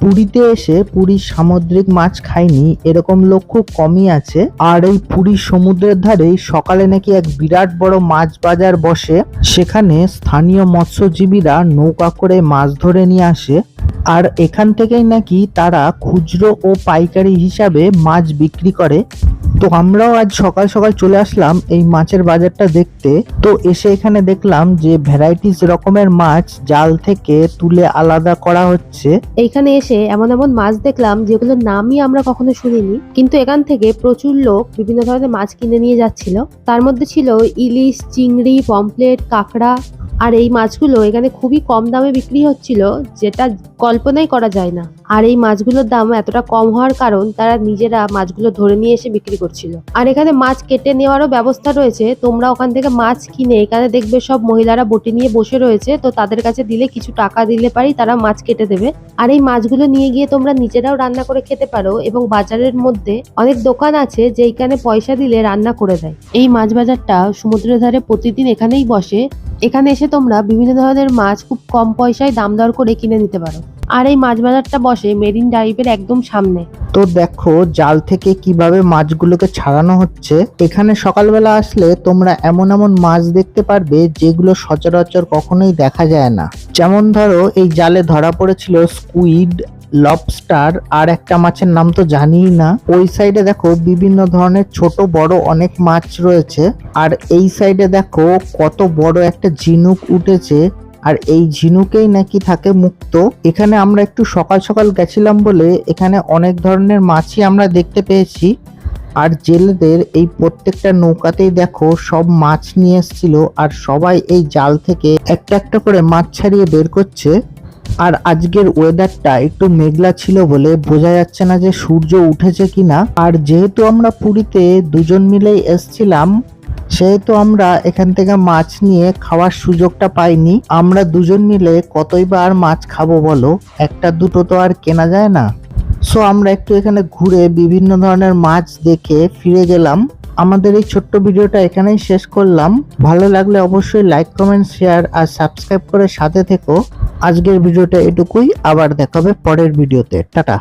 পুরীতে এসে পুরীর সামুদ্রিক মাছ খায়নি এরকম লোক খুব কমই আছে। আর এই পুরীর সমুদ্রের ধারে সকালে নাকি এক বিরাট বড় মাছ বাজার বসে। সেখানে স্থানীয় মৎস্যজীবীরা নৌকা করে মাছ ধরে নিয়ে আসে। আর এখান থেকেই নাকি তারা খুচরো ও পাইকারি হিসাবে মাছ বিক্রি করে। তো আমরাও আজ সকাল সকাল চলে আসলাম এই মাছের বাজারটা দেখতে। তো এসে এখানে দেখলাম যে ভ্যারাইটিস রকমের মাছ জাল থেকে তুলে আলাদা করা হচ্ছে। এইখানে এসে এমন এমন মাছ দেখলাম যেগুলোর নামই আমরা কখনো শুনিনি। কিন্তু এখান থেকে প্রচুর লোক বিভিন্ন ধরনের মাছ কিনে নিয়ে যাচ্ছিল। তার মধ্যে ছিল ইলিশ, চিংড়ি পমপ্লেট কাঁকড়া আর এই মাছগুলো এখানে খুবই কম দামে বিক্রি হচ্ছিল যেটা কল্পনাই করা যায় না। আর এই মাছগুলোর দাম এতটা কম হওয়ার কারণ তারা নিজেরা মাছগুলো ধরে নিয়ে এসে বিক্রি করছিল। আর এখানে মাছ কেটে নেওয়ারও ব্যবস্থা রয়েছে। তোমরা ওখান থেকে মাছ কিনে এখানে দেখবে সব মহিলারা বটি নিয়ে বসে রয়েছে। তো তাদের কাছে দিলে কিছু টাকা দিলে পারি তারা মাছ কেটে দেবে। আর এই মাছগুলো নিয়ে গিয়ে তোমরা নিজেরাও রান্না করে খেতে পারো এবং বাজারের মধ্যে অনেক দোকান আছে যেখানে পয়সা দিলে রান্না করে দেয়। এই মাছ বাজারটা সমুদ্রের ধারে প্রতিদিন এখানেই বসে। এখানে এসে তোমরা বিভিন্ন ধরনের মাছ খুব কম পয়সায় দাম দর করে কিনে নিতে পারো। আর এই মাছ বাজারটা বসে মেরিন ড্রাইভের একদম সামনে। তো দেখো, জাল থেকে কীভাবে মাছগুলোকে ছাড়ানো হচ্ছে। এখানে সকালবেলা আসলে তোমরা এমন এমন মাছ দেখতে পারবে যেগুলো সচরাচর কখনোই দেখা যায় না। যেমন ধরো, এই জালে ধরা পড়েছিল স্কুইড, লবস্টার আর একটা মাছের নাম তো জানিই না। ওই সাইডে দেখো বিভিন্ন ধরনের ছোট, বড় অনেক মাছ রয়েছে। আর এই সাইডে দেখো কত বড় একটা ঝিনুক উঠেছে। আর এই ঝিনুকেই নাকি থাকে মুক্ত। এখানে আমরা একটু সকাল সকাল গেছিলাম বলে এখানে অনেক ধরনের মাছই আমরা দেখতে পেয়েছি। আর জেলেদের এই প্রত্যেকটা নৌকাতেই দেখো সব মাছ নিয়ে এসেছিল আর সবাই এই জাল থেকে একটা একটা করে মাছ ছাড়িয়ে বের করছে। আর আজকের ওয়েদারটা একটু মেঘলা ছিল বলে বোঝা যাচ্ছে না যে সূর্য উঠেছে কিনা। আর যেহেতু আমরা পুরীতে দুজন মিলেই এসছিলাম সেহেতু আমরা এখান থেকে মাছ নিয়ে খাওয়ার সুযোগটা পাইনি, আমরা দুজন মিলে কতই বা আর মাছ খাব বলো? একটা দুটো তো আর কেনা যায় না। সো আমরা একটু এখানে ঘুরে বিভিন্ন ধরনের মাছ দেখে ফিরে গেলাম। আমাদের এই ছোট্ট ভিডিওটা এখানেই শেষ করলাম। ভালো লাগলে অবশ্যই লাইক কমেন্ট শেয়ার আর সাবস্ক্রাইব করে সাথে থেকো। আজকের ভিডিওটা এটুকুই। আবার দেখাবে পরের ভিডিওতে। টাটা।